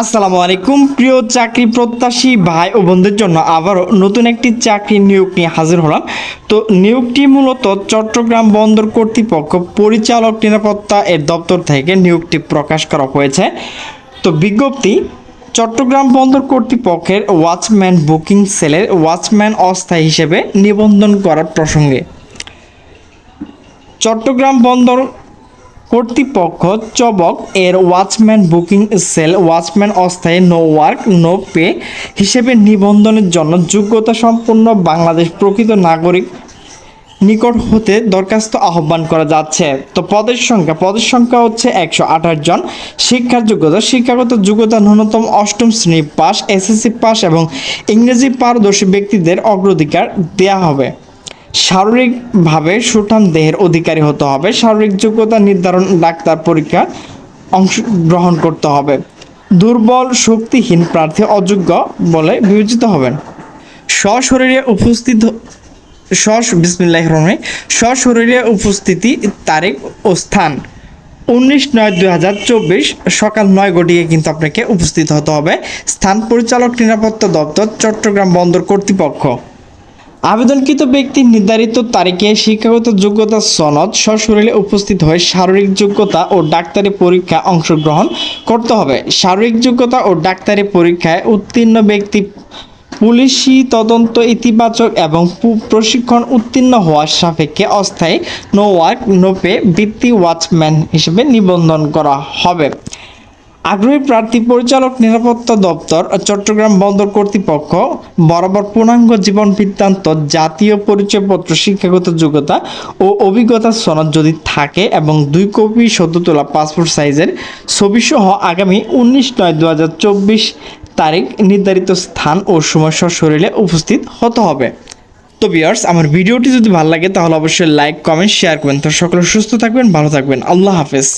আসসালামু আলাইকুম, প্রিয় চাকরি প্রত্যাশী ভাই ও বোনদের জন্য আবারও নতুন একটি চাকরি নিয়োগ নিয়ে হাজির হলাম। তো নিয়োগটি মূলত চট্টগ্রাম বন্দর কর্তৃপক্ষ পরিচালক নিরাপত্তা এর দপ্তর থেকে নিয়োগটি প্রকাশ করা হয়েছে। তো বিজ্ঞপ্তি, চট্টগ্রাম বন্দর কর্তৃপক্ষের ওয়াচম্যান বুকিং সেলের ওয়াচম্যান অস্থায়ী হিসেবে নিবন্ধন করার প্রসঙ্গে। চট্টগ্রাম বন্দর কর্তৃপক্ষ চবক এর ওয়াচম্যান বুকিং সেল ওয়াচম্যান অস্থায়ী নো ওয়ার্ক, নো পে হিসেবে নিবন্ধনের জন্য যোগ্যতা সম্পন্ন বাংলাদেশ প্রকৃত নাগরিক নিকট হতে দরখাস্ত আহ্বান করা যাচ্ছে। তো পদের সংখ্যা পদের সংখ্যা হচ্ছে একশো আঠাশ জন। শিক্ষার যোগ্যতা, শিক্ষাগত যোগ্যতা ন্যূনতম অষ্টম শ্রেণি পাস, এসএসসি পাস এবং ইংরেজি পারদর্শী ব্যক্তিদের অগ্রাধিকার দেওয়া হবে। শারীরিকভাবে সুঠাম দেহের অধিকারী হতে হবে। শারীরিক যোগ্যতা নির্ধারণ, ডাক্তার পরীক্ষা অংশগ্রহণ করতে হবে। দুর্বল, শক্তিহীন প্রার্থী অযোগ্য বলে বিবেচিত হবেন। সশরীরে উপস্থিত সস বিসমিল্লাহ রহমান সশরীরে উপস্থিতি তারিখ ও স্থান। উনিশ নয় দুই হাজার চব্বিশ সকাল নয় ঘটিয়ে কিন্তু আপনাকে উপস্থিত হতে হবে। স্থান পরিচালক নিরাপত্তা দপ্তর, চট্টগ্রাম বন্দর কর্তৃপক্ষ। আবেদনকৃত ব্যক্তি নির্ধারিত তারিখে শিক্ষাগত যোগ্যতা সনদ সশরীরে উপস্থিত হয়ে শারীরিক যোগ্যতা ও ডাক্তারি পরীক্ষা অংশগ্রহণ করতে হবে। শারীরিক যোগ্যতা ও ডাক্তারি পরীক্ষায় উত্তীর্ণ ব্যক্তি পুলিশি তদন্ত ইতিবাচক এবং প্রশিক্ষণ উত্তীর্ণ হওয়ার সাপেক্ষে অস্থায়ী নো ওয়ার্ক, নো পে বৃত্তি ওয়াচম্যান হিসেবে নিবন্ধন করা হবে। আগ্রহী প্রার্থী পরিচালক নিরাপত্তা দপ্তর চট্টগ্রাম বন্দর কর্তৃপক্ষ বরাবর পূর্ণাঙ্গ জীবন বৃত্তান্ত, জাতীয় পরিচয়পত্র, শিক্ষাগত যোগ্যতা ও অভিজ্ঞতা সনদ যদি থাকে এবং দুই কপি সদ্য তোলা পাসপোর্ট সাইজের ছবি সহ আগামী উনিশ নয় দু হাজার চব্বিশ তারিখ নির্ধারিত স্থান ও সময় শরীরে উপস্থিত হতে হবে। তো বিয়ার্স আমার ভিডিওটি যদি ভালো লাগে তাহলে অবশ্যই লাইক কমেন্ট শেয়ার করবেন। তো সকলে সুস্থ থাকবেন, ভালো থাকবেন। আল্লাহ হাফেজ।